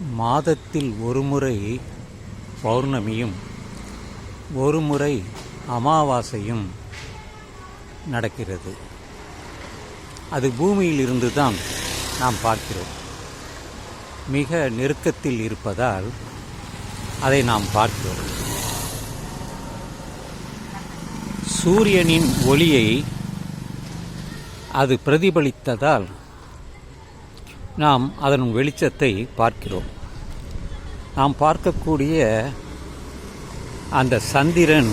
மாதத்தில் ஒருமுறை பௌர்ணமியும் ஒருமுறை அமாவாசையும் நடக்கிறது. அது பூமியிலிருந்து தான் நாம் பார்க்கிறோம். மிக நெருக்கத்தில் இருப்பதால் அதை நாம் பார்க்கிறோம். சூரியனின் ஒளியை அது பிரதிபலித்ததால் நாம் அதன் வெளிச்சத்தை பார்க்கிறோம். நாம் பார்க்கக்கூடிய அந்த சந்திரன்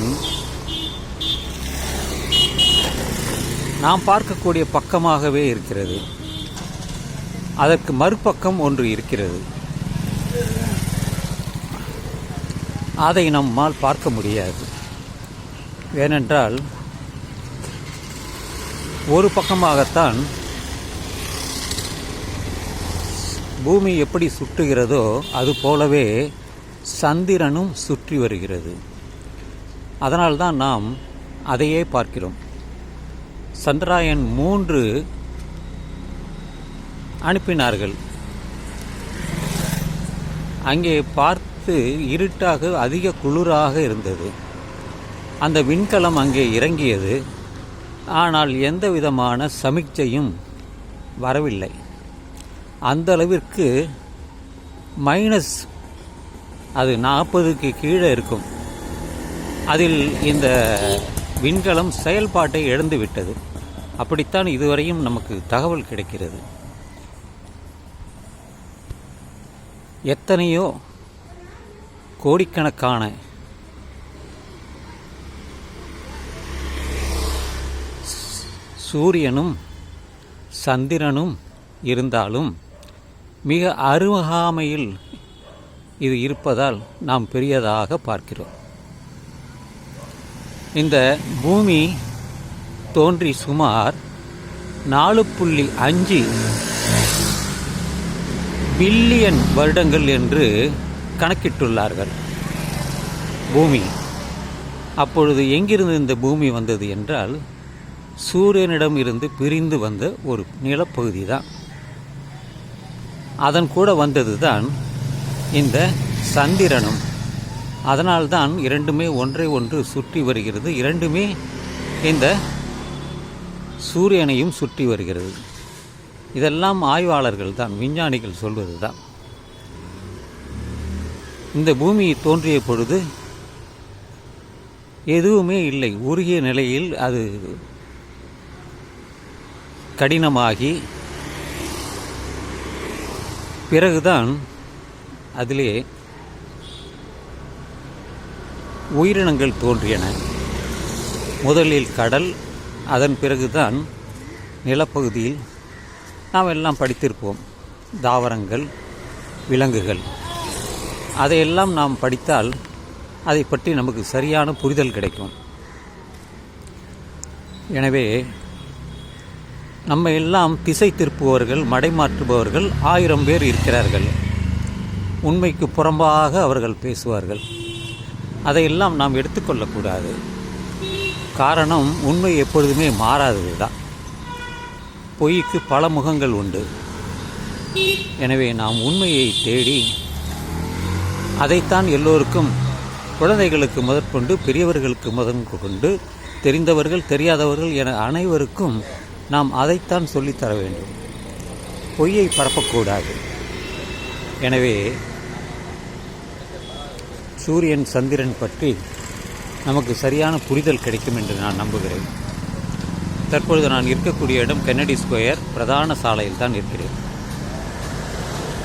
நாம் பார்க்கக்கூடிய பக்கமாகவே இருக்கிறது. அதற்கு மறுபக்கம் ஒன்று இருக்கிறது. அதை நம்மால் பார்க்க முடியாது. ஏனென்றால் ஒரு பக்கமாகத்தான் பூமி எப்படி சுற்றுகிறதோ அது போலவே சந்திரனும் சுற்றி வருகிறது. அதனால்தான் நாம் அதையே பார்க்கிறோம். சந்திராயன் மூன்று அனுப்பினார்கள். அங்கே பார்த்து இருட்டாக அதிக குளிராக இருந்தது. அந்த விண்கலம் அங்கே இறங்கியது. ஆனால் எந்த விதமான சமிக்ஞையும் வரவில்லை. அந்த அளவிற்கு மைனஸ் அது நாற்பதுக்கு கீழே இருக்கும். அதில் இந்த விண்கலம் செயல்பாட்டை இழந்துவிட்டது. அப்படித்தான் இதுவரையும் நமக்கு தகவல் கிடைக்கிறது. எத்தனையோ கோடிக்கணக்கான சூரியனும் சந்திரனும் இருந்தாலும் மிக அருகாமையில் இது இருப்பதால் நாம் பெரியதாக பார்க்கிறோம். இந்த பூமி தோன்றி சுமார் நாலு புள்ளி அஞ்சு பில்லியன் வருடங்கள் என்று கணக்கிட்டுள்ளார்கள் பூமி. அப்பொழுது எங்கிருந்து இந்த பூமி வந்தது என்றால் சூரியனிடம் இருந்து பிரிந்து வந்த ஒரு நிலப்பகுதி தான் அதன் கூட வந்தது தான் இந்த சந்திரனும். அதனால்தான் இரண்டுமே ஒன்றை ஒன்று சுற்றி வருகிறது. இரண்டுமே இந்த சூரியனையும் சுற்றி வருகிறது. இதெல்லாம் ஆய்வாளர்கள் தான் விஞ்ஞானிகள் சொல்வது தான் இந்த பூமி தோன்றிய பொழுது எதுவுமே இல்லை. உருகிய நிலையில் அது கடினமாகி பிறகுதான் அதிலே உயிரினங்கள் தோன்றியன. முதலில் கடல் அதன் பிறகுதான் நிலப்பகுதியில் நாம் எல்லாம் படித்திருப்போம். தாவரங்கள் விலங்குகள். அதையெல்லாம் நாம் படித்தால் அதை பற்றி நமக்கு சரியான புரிதல் கிடைக்கும். எனவே நம்ம எல்லாம் திசை திருப்புபவர்கள் மடைமாற்றுபவர்கள் ஆயிரம் பேர் இருக்கிறார்கள். உண்மைக்கு புறம்பாக அவர்கள் பேசுவார்கள். அதையெல்லாம் நாம் எடுத்துக்கொள்ளக்கூடாது. காரணம் உண்மை எப்பொழுதுமே மாறாதது தான் பொய்க்கு பல முகங்கள் உண்டு. எனவே நாம் உண்மையை தேடி அதைத்தான் எல்லோருக்கும் குழந்தைகளுக்கு முதற்கொண்டு பெரியவர்களுக்கு முதன் கொண்டு தெரிந்தவர்கள் தெரியாதவர்கள் என அனைவருக்கும் நாம் அதைத்தான் சொல்லித்தர வேண்டும். பொய்யை பரப்பக்கூடாது. எனவே சூரியன் சந்திரன் பற்றி நமக்கு சரியான புரிதல் கிடைக்கும் என்று நான் நம்புகிறேன். தற்பொழுது நான் இருக்கக்கூடிய இடம் கென்னடி ஸ்கொயர் பிரதான சாலையில் தான் இருக்கிறேன்.